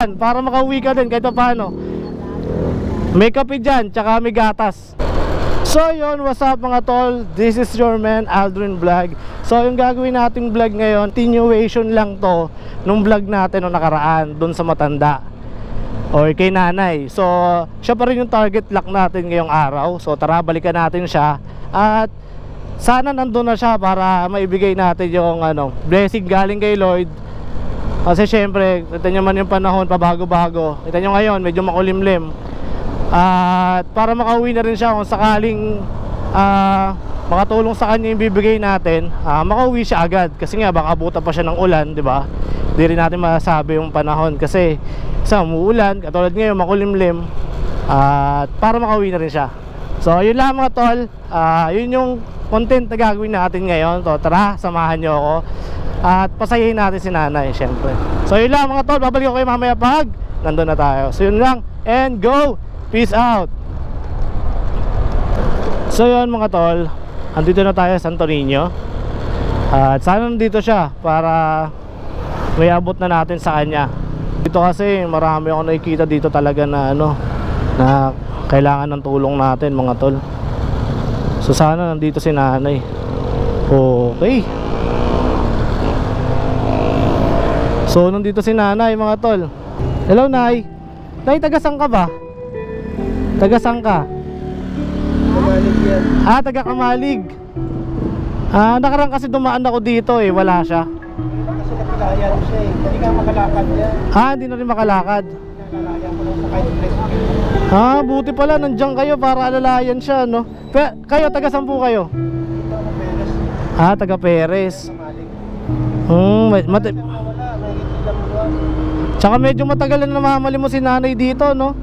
para makauwi ka din kahit pa paano. May kape dyan, tsaka may gatas. So yun, what's up mga tol? This is your man Aldrin Vlog. So yung gagawin nating vlog ngayon, continuation lang to nung vlog natin nung nakaraan dun sa matanda or kay nanay. So siya pa rin yung target lock natin ngayong araw. So tara balikan natin siya at sana nandun na siya para maibigay natin yung ano, blessing galing kay Lord. Kasi syempre, kita nyo man yung panahon pabago-bago. Kita nyo ngayon, medyo makulimlim. At para makauwi na rin siya kung sakaling ah, makatulong sa kanya yung bibigay natin, ah, makauwi siya agad. Kasi nga baka abutan pa siya ng ulan, di ba? Hindi rin natin masabi yung panahon kasi sa umuulan, katulad ngayon makulimlim. At para makauwi na rin siya. So yun lang mga tol, Ah, yun yung content na gagawin natin ngayon. So tara, samahan nyo ako. At pasayahin natin si nanay, syempre. So yun lang mga tol, babalik ako kayo mamaya pag nandun na tayo. So yun lang, and go! Peace out! So yun mga tol, andito na tayo sa Santo Niño. At sana nandito siya para may abot na natin sa kanya. Dito kasi marami ako nakikita dito talaga na ano na kailangan ng tulong natin mga tol. So sana nandito si nanay. Okay. So nandito si nanay mga tol. Hello nay. Nay taga saan ka ba? Taga saan ka? Kumalig yan. Ah, taga Kamalig. Ah, nakarang kasi dumaan ako dito eh, wala siya. Kasi nakilayan siya eh. Hindi nga makalakad yan. Ah, hindi na rin makalakad. Nalalayan ko lang sa kahit. Ah, buti pala nandiyan kayo para alalayan siya, no? Pe kayo taga saan po kayo? Ah, taga Perez. Hmm, mati- Siyang nawala. Nakikita lang buwan. Tsaka medyo matagal na namamali mo si nanay dito, no?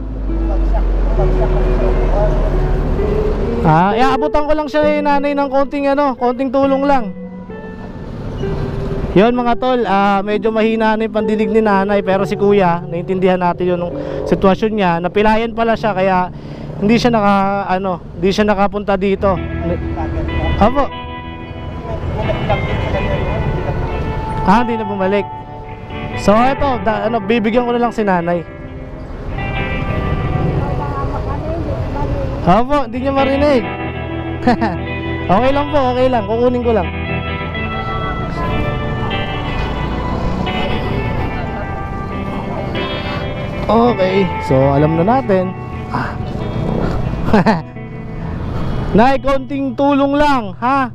Ah, iaabutan ko lang siya eh, nanay ng konting ano, konting tulong lang. Yon mga tol, ah, medyo mahina na yung pandinig ni nanay pero si kuya, naintindihan natin yung sitwasyon niya. Napilayan pala siya kaya hindi siya naka ano, hindi siya nakapunta dito. Apo, ah, hindi na bumalik. So eto, da, ano, bibigyan ko na lang si nanay. Opo, hindi niya marinig. okay lang po, okay lang. Kukunin ko lang. Okay, so alam na natin. Ah. Nay, konting tulong lang, ha?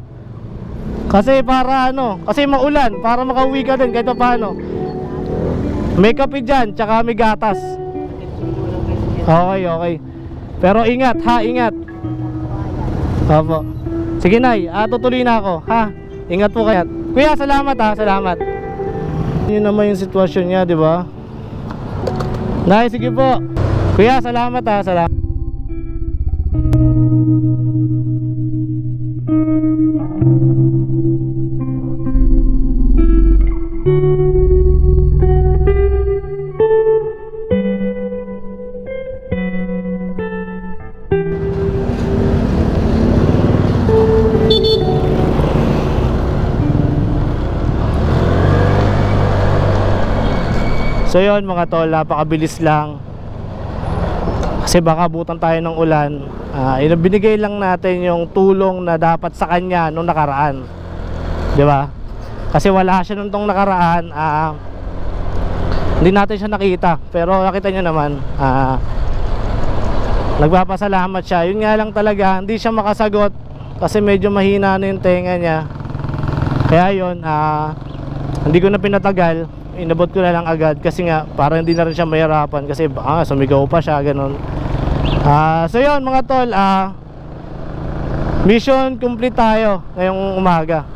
Kasi para ano, kasi maulan, para makauwi ka din kahit pa paano. May kape dyan, tsaka may gatas. Okay, okay. Pero ingat ha, ingat. Opo. Sige nay, ah, tutuloy na ako, ha? Ingat po kayo. Kuya, salamat ha, salamat. Yun naman yung sitwasyon niya, di ba? Nay, sige po. Kuya, salamat ha, salamat. So yun mga tol, napakabilis lang. Kasi baka butan tayo ng ulan. Yun, binigay lang natin yung tulong na dapat sa kanya nung nakaraan. 'Di ba? Kasi wala siya nung tong nakaraan. Ah, hindi natin siya nakita. Pero nakita niyo naman, ah, nagpapasalamat siya. Yun nga lang talaga, hindi siya makasagot kasi medyo mahina na yung tenga niya. Kaya yun, ah, hindi ko na pinatagal inabot ko na lang agad kasi nga para hindi na rin siya mahirapan kasi ah, sumigaw pa siya ganun. Ah so yun mga tol ah, mission complete tayo ngayong umaga